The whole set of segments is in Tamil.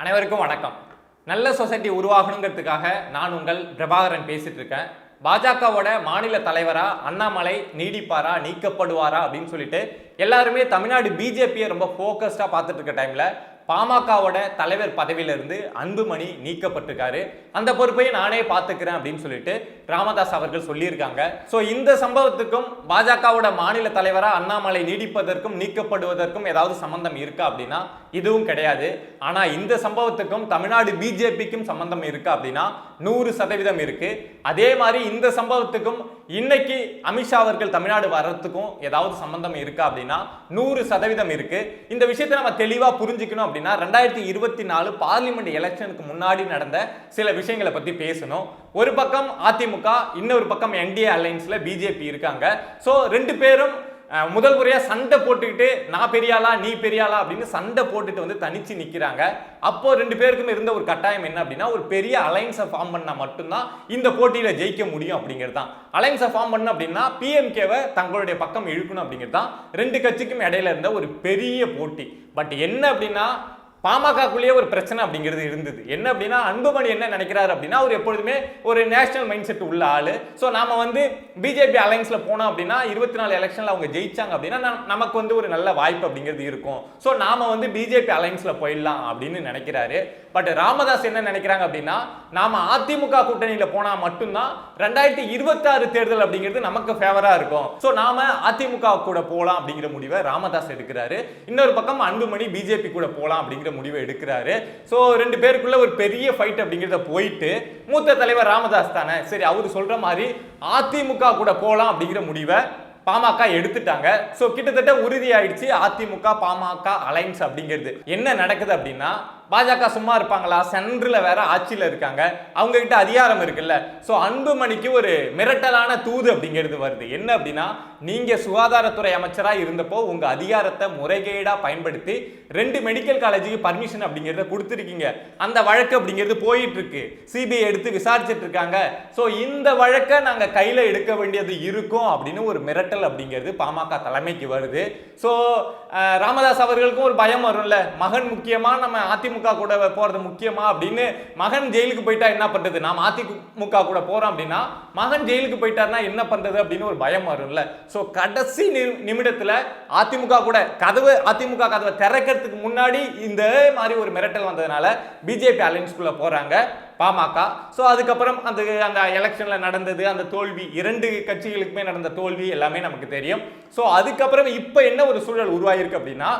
அனைவருக்கும் வணக்கம். நல்ல சொசைட்டி உருவாகணுங்கிறதுக்காக நான் உங்கள் பிரபாகரன் பேசிட்டு இருக்கேன் பாஜகவோட மாநில தலைவரா அண்ணாமலை நீடிப்பாரா நீக்கப்படுவாரா அப்படின்னு சொல்லிட்டு எல்லாருமே தமிழ்நாடு பிஜேபியை ரொம்ப ஃபோக்கஸ்டாக பார்த்துட்டு இருக்க டைம்ல பாமகவோட தலைவர் பதவியிலிருந்து அன்புமணி நீக்கப்பட்டிருக்காரு. அந்த பொறுப்பையும் நானே பார்த்துக்கிறேன் அப்படின்னு சொல்லிட்டு ராமதாஸ் அவர்கள் சொல்லியிருக்காங்க. ஸோ இந்த சம்பவத்துக்கும் பாஜகவோட மாநில தலைவராக அண்ணாமலை நீடிப்பதற்கும் நீக்கப்படுவதற்கும் ஏதாவது சம்பந்தம் இருக்கா அப்படின்னா இதுவும் கிடையாது. ஆனால் இந்த சம்பவத்துக்கும் தமிழ்நாடு பிஜேபிக்கும் சம்பந்தம் இருக்கா அப்படின்னா நூறு சதவீதம் இருக்கு. அதே மாதிரி இந்த சம்பவத்துக்கும் இன்னைக்கு அமித்ஷா அவர்கள் தமிழ்நாடு வர்றதுக்கும் ஏதாவது சம்பந்தம் இருக்கா அப்படின்னா நூறு சதவீதம் இருக்கு. இந்த விஷயத்தை நம்ம தெளிவாக புரிஞ்சுக்கணும் அப்படின்னா ரெண்டாயிரத்தி இருபத்தி நாலு பார்லிமெண்ட் எலெக்ஷனுக்கு முன்னாடி நடந்த சில விஷயங்களை பற்றி பேசணும். ஒரு பக்கம் அதிமுக இன்னொரு பக்கம் என்டிஏ அலைன்ஸில் பிஜேபி இருக்காங்க. ஸோ ரெண்டு பேரும் முதல் முறையாக சண்டை போட்டுக்கிட்டு நான் பெரியாளா நீ பெரியாளா? அப்படின்னு சண்டை போட்டுட்டு வந்து தனிச்சு நிற்கிறாங்க அப்போ ரெண்டு பேருக்கும் இருந்த ஒரு கட்டாயம் என்ன அப்படின்னா ஒரு பெரிய அலைன்ஸை ஃபார்ம் பண்ணால் மட்டும்தான் இந்த போட்டியில் ஜெயிக்க முடியும் அப்படிங்கிறது தான். அலைன்ஸை ஃபார்ம் பண்ண அப்படின்னா பிஎம்கேவை தங்களுடைய பக்கம் இழுக்கணும் அப்படிங்கிறது தான். ரெண்டு கட்சிக்கும் இடையில இருந்த ஒரு பெரிய போட்டி. பட் என்ன அப்படின்னா பாமகக்குள்ளேயே ஒரு பிரச்சனை அப்படிங்கிறது இருந்தது. என்ன அப்படின்னா அன்புமணி என்ன நினைக்கிறாரு அப்படின்னா அவர் எப்பொழுதுமே ஒரு நேஷனல் மைண்ட் செட் உள்ள ஆள். ஸோ நாம் வந்து பிஜேபி அலைன்ஸில் போனோம் அப்படின்னா இருபத்தி நாலு எலெக்ஷனில் அவங்க ஜெயிச்சாங்க அப்படின்னா நமக்கு வந்து ஒரு நல்ல வாய்ப்பு அப்படிங்கிறது இருக்கும். ஸோ நாம் வந்து பிஜேபி அலைன்ஸில் போயிடலாம் அப்படின்னு நினைக்கிறாரு. பட் ராமதாஸ் என்ன நினைக்கிறாங்க அப்படின்னா நாம அதிமுக கூட்டணியில போனா மட்டும்தான் ரெண்டாயிரத்தி இருபத்தாறு தேர்தல் அப்படிங்கிறது நமக்கு ஃபேவரா இருக்கும். ஸோ நாம அதிமுக கூட போகலாம் அப்படிங்கிற முடிவை ராமதாஸ் எடுக்கிறாரு. இன்னொரு பக்கம் அன்புமணி பிஜேபி கூட போகலாம் அப்படிங்கிற முடிவை எடுக்கிறாரு. ஸோ ரெண்டு பேருக்குள்ள ஒரு பெரிய ஃபைட் அப்படிங்கிறத போயிட்டு மூத்த தலைவர் ராமதாஸ் தானே. சரி அவர் சொல்ற மாதிரி அதிமுக கூட போகலாம் அப்படிங்கிற முடிவை பாமக எடுத்துட்டாங்க. ஸோ கிட்டத்தட்ட உறுதியாயிடுச்சு. அதிமுக பாமக அலைன்ஸ் அப்படிங்கிறது. என்ன நடக்குது அப்படின்னா பாஜக சும்மா இருப்பாங்களா? சென்ட்ரில் வேற ஆட்சியில் இருக்காங்க. அவங்க கிட்ட அதிகாரம் இருக்குல்ல. ஸோ அன்புமணிக்கு ஒரு மிரட்டலான தூது அப்படிங்கிறது வருது. என்ன அப்படின்னா நீங்க சுகாதாரத்துறை அமைச்சராக இருந்தப்போ உங்க அதிகாரத்தை முறைகேடா பயன்படுத்தி ரெண்டு மெடிக்கல் காலேஜுக்கு பர்மிஷன் அப்படிங்கிறத கொடுத்துருக்கீங்க. அந்த வழக்கு அப்படிங்கிறது போயிட்டு இருக்கு சிபிஐ எடுத்து விசாரிச்சுட்டு இருக்காங்க. ஸோ இந்த வழக்கை நாங்கள் கையில் எடுக்க வேண்டியது இருக்கும் அப்படின்னு ஒரு மிரட்டல் அப்படிங்கிறது பாமக தலைமைக்கு வருது. ஸோ ராமதாஸ் அவர்களுக்கும் ஒரு பயம் வரும்ல. மகன் முக்கியமாக நம்ம அதிமுக கூட போறது முக்கியமா அப்படின்னு மகன் ஜெயிலுக்கு போயிட்டா என்ன பண்றது? நாம் அதிமுக கூட போறோம் அப்படின்னா மகன் ஜெயிலுக்கு போயிட்டாருன்னா என்ன பண்றது அப்படின்னு ஒரு பயம் வரும்ல. ஸோ கடைசி நிமிடத்துல அதிமுக கூட கதவு அதிமுக கதவை திறக்கிறதுக்கு முன்னாடி இந்த மாதிரி ஒரு மிரட்டல் வந்ததுனால பிஜேபி அலைன்ஸ்குள்ள போறாங்க பாமக. ஸோ அதுக்கப்புறம் அந்த அந்த எலெக்ஷன்ல நடந்தது அந்த தோல்வி இரண்டு கட்சிகளுக்குமே நடந்த தோல்வி எல்லாமே நமக்கு தெரியும். ஸோ அதுக்கப்புறம் இப்போ என்ன ஒரு சூழல் உருவாயிருக்கு அப்படின்னா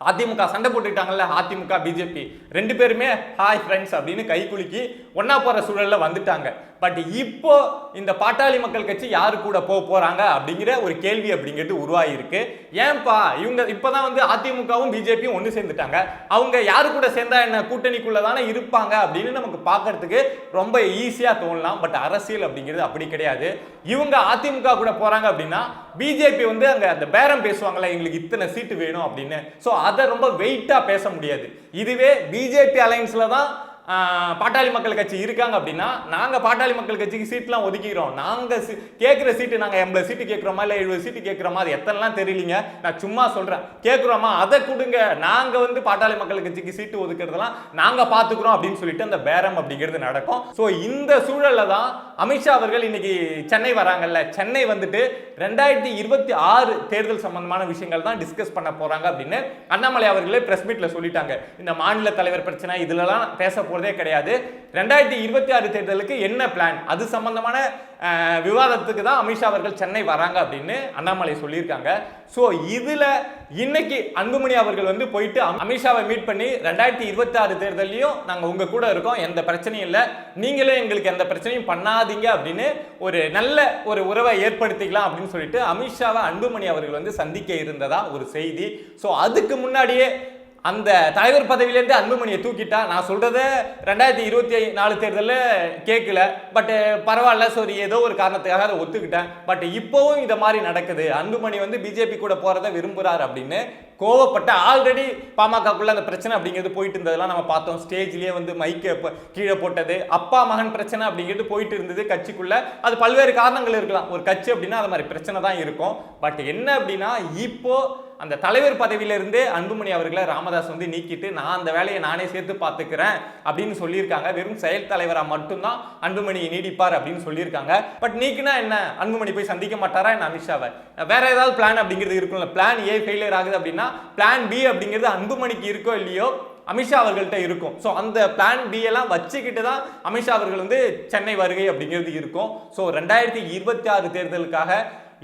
அதிமுக சண்டை போட்டுக்கிட்டாங்கல்ல அதிமுக பிஜேபி ரெண்டு பேருமே ஹாய் ஃப்ரெண்ட்ஸ் அப்படின்னு கை குலுக்கி ஒண்ணா போற சூழல்ல வந்துட்டாங்க. பட் இப்போ இந்த பாட்டாளி மக்கள் கட்சி யாரு கூட போக போறாங்க அப்படிங்கிற ஒரு கேள்வி அப்படிங்கிறது உருவாகிருக்கு ஏன்பா இவங்க இப்பதான் வந்து அதிமுகவும் பிஜேபியும் ஒன்று சேர்ந்துட்டாங்க. அவங்க யாரு கூட சேர்ந்தா என்ன கூட்டணிக்குள்ள தானே இருப்பாங்க அப்படின்னு நமக்கு பார்க்கறதுக்கு ரொம்ப ஈஸியாக தோணலாம். பட் அரசியல் அப்படிங்கிறது அப்படி கிடையாது. இவங்க அதிமுக கூட போறாங்க அப்படின்னா பிஜேபி வந்து அங்கே அந்த பேரம் பேசுவாங்கல்ல எங்களுக்கு இத்தனை சீட்டு வேணும் அப்படின்னு. ஸோ அதை ரொம்ப வெயிட்டாக பேச முடியாது. இதுவே பிஜேபி அலைன்ஸில் தான் பாட்டாளி மக்கள் கட்சி இருக்காங்க அப்படின்னா நாங்கள் பாட்டாளி மக்கள் கட்சிக்கு சீட்லாம் ஒதுக்கிறோம் நாங்கள் சி- கேட்குற சீட்டு நாங்கள் எண்பது சீட்டு கேட்குறோமா இல்லை எழுபது சீட்டு கேட்குறோமா அது எத்தனைலாம் தெரியலீங்க? நான் சும்மா சொல்கிறேன் கேட்குறோமா அதை கொடுங்க. நாங்கள் வந்து பாட்டாளி மக்கள் கட்சிக்கு சீட்டு ஒதுக்கிறதெல்லாம் நாங்கள் பார்த்துக்குறோம் அப்படின்னு சொல்லிட்டு அந்த பேரம் அப்படிங்கிறது நடக்கும். ஸோ இந்த சூழலில் தான் அமித்ஷா அவர்கள் இன்னைக்கு சென்னை வராங்கல்ல. சென்னை வந்துட்டு ரெண்டாயிரத்தி இருபத்தி ஆறு தேர்தல் சம்பந்தமான விஷயங்கள் தான் டிஸ்கஸ் பண்ண போறாங்க அப்படின்னு அண்ணாமலை அவர்களே பிரஸ் மீட்ல சொல்லிட்டாங்க. இந்த மாநில தலைவர் பிரச்சனை இதுலலாம் பேச போறதே கிடையாது. ரெண்டாயிரத்தி இருபத்தி ஆறு தேர்தலுக்கு என்ன பிளான் அது சம்பந்தமான விவாதத்துக்கு தான் அமித்ஷா அவர்கள் சென்னை வராங்க அப்படின்னு அண்ணாமலை சொல்லியிருக்காங்க. ஸோ இதில் இன்னைக்கு அன்புமணி அவர்கள் வந்து போயிட்டு அமித்ஷாவை மீட் பண்ணி ரெண்டாயிரத்தி இருபத்தி ஆறு தேர்தலையும் நாங்கள் உங்க கூட இருக்கோம் எந்த பிரச்சனையும் இல்லை. நீங்களே எங்களுக்கு எந்த பிரச்சனையும் பண்ணாதீங்க அப்படின்னு ஒரு நல்ல ஒரு உறவை ஏற்படுத்திக்கலாம் அப்படின்னு சொல்லிட்டு அமித்ஷாவை அன்புமணி அவர்கள் வந்து சந்திக்க இருந்ததா ஒரு செய்தி. ஸோ அதுக்கு முன்னாடியே அந்த தலைவர் பதவியிலேருந்து அன்புமணியை தூக்கிட்டா நான் சொல்கிறத ரெண்டாயிரத்தி இருபத்தி நாலு தேர்தலில் கேட்கல பட்டு பரவாயில்ல சரி ஏதோ ஒரு காரணத்துக்காக அதை ஒத்துக்கிட்டேன். பட் இப்போவும் இதை மாதிரி நடக்குது. அன்புமணி வந்து பிஜேபி கூட போகிறத விரும்புகிறார் அப்படின்னு கோவப்பட்ட ஆல்ரெடி பாமகக்குள்ள அந்த பிரச்சனை அப்படிங்கிறது போயிட்டு இருந்ததெல்லாம் நம்ம பார்த்தோம். ஸ்டேஜ்லேயே வந்து மைக்கை கீழே போட்டது. அப்பா மகன் பிரச்சனை அப்படிங்கிறது போயிட்டு இருந்தது கட்சிக்குள்ள. அது பல்வேறு காரணங்கள் இருக்கலாம். ஒரு கட்சி அப்படின்னா அது மாதிரி பிரச்சனை தான் இருக்கும். பட் என்ன அப்படின்னா இப்போ அந்த தலைவர் பதவியிலிருந்து அன்புமணி அவர்களை ராமதாஸ் வந்து நீக்கிட்டு நான் அந்த வேலையை நானே சேர்த்து பார்த்துக்கிறேன் அப்படின்னு சொல்லியிருக்காங்க. வெறும் செயல் தலைவராக மட்டும்தான் அன்புமணியை நீடிப்பார் அப்படின்னு சொல்லியிருக்காங்க. பட் நீக்கினா என்ன? அன்புமணி போய் சந்திக்க மாட்டாரா என்ன அமித்ஷாவை? வேற ஏதாவது பிளான் அப்படிங்கிறது இருக்கும்ல. பிளான் ஏ ஃபெயிலியர் ஆகுது அப்படின்னா பிளான் பி அப்படிங்கிறது அன்புமணிக்கு இருக்கோ இல்லையோ அமித்ஷா அவர்கள்ட்ட இருக்கும். ஸோ அந்த பிளான் பி எல்லாம் வச்சுக்கிட்டு தான் அமித்ஷா அவர்கள் வந்து சென்னை வருகை அப்படிங்கிறது இருக்கும். ஸோ ரெண்டாயிரத்தி இருபத்தி ஆறு தேர்தலுக்காக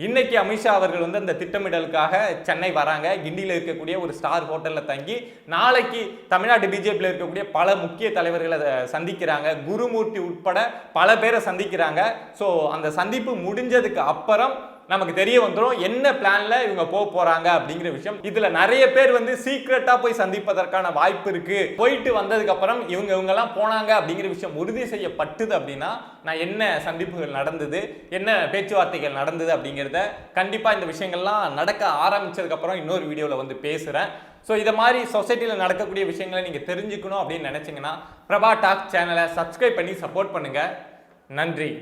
இன்னைக்கு அமித்ஷா அவர்கள் வந்து அந்த திட்டமிடலுக்காக சென்னை வராங்க. கிண்டியில் இருக்கக்கூடிய ஒரு ஸ்டார் ஹோட்டலில் தங்கி நாளைக்கு தமிழ்நாடு பிஜேபியில் இருக்கக்கூடிய பல முக்கிய தலைவர்களை சந்திக்கிறாங்க. குருமூர்த்தி உட்பட பல பேரை சந்திக்கிறாங்க. ஸோ அந்த சந்திப்பு முடிஞ்சதுக்கு அப்புறம் நமக்கு தெரிய வந்துடும் என்ன பிளான்ல இவங்க போக போறாங்க அப்படிங்கிற விஷயம். இதுல நிறைய பேர் வந்து சீக்ரெட்டா போய் சந்திப்பதற்கான வாய்ப்பு இருக்கு. போயிட்டு வந்ததுக்கு அப்புறம் இவங்க இவங்க எல்லாம் போனாங்க அப்படிங்கிற விஷயம் உறுதி செய்யப்பட்டது அப்படின்னா நான் என்ன சந்திப்புகள் நடந்தது என்ன பேச்சுவார்த்தைகள் நடந்தது அப்படிங்கிறத கண்டிப்பா இந்த விஷயங்கள்லாம் நடக்க ஆரம்பிச்சதுக்கு அப்புறம் இன்னொரு வீடியோவில் வந்து பேசுறேன். ஸோ இதை மாதிரி சொசைட்டியில் நடக்கக்கூடிய விஷயங்களை நீங்கள் தெரிஞ்சுக்கணும் அப்படின்னு நினைச்சீங்கன்னா பிரபா டாக் சேனலை சப்ஸ்கிரைப் பண்ணி சப்போர்ட் பண்ணுங்க. நன்றி.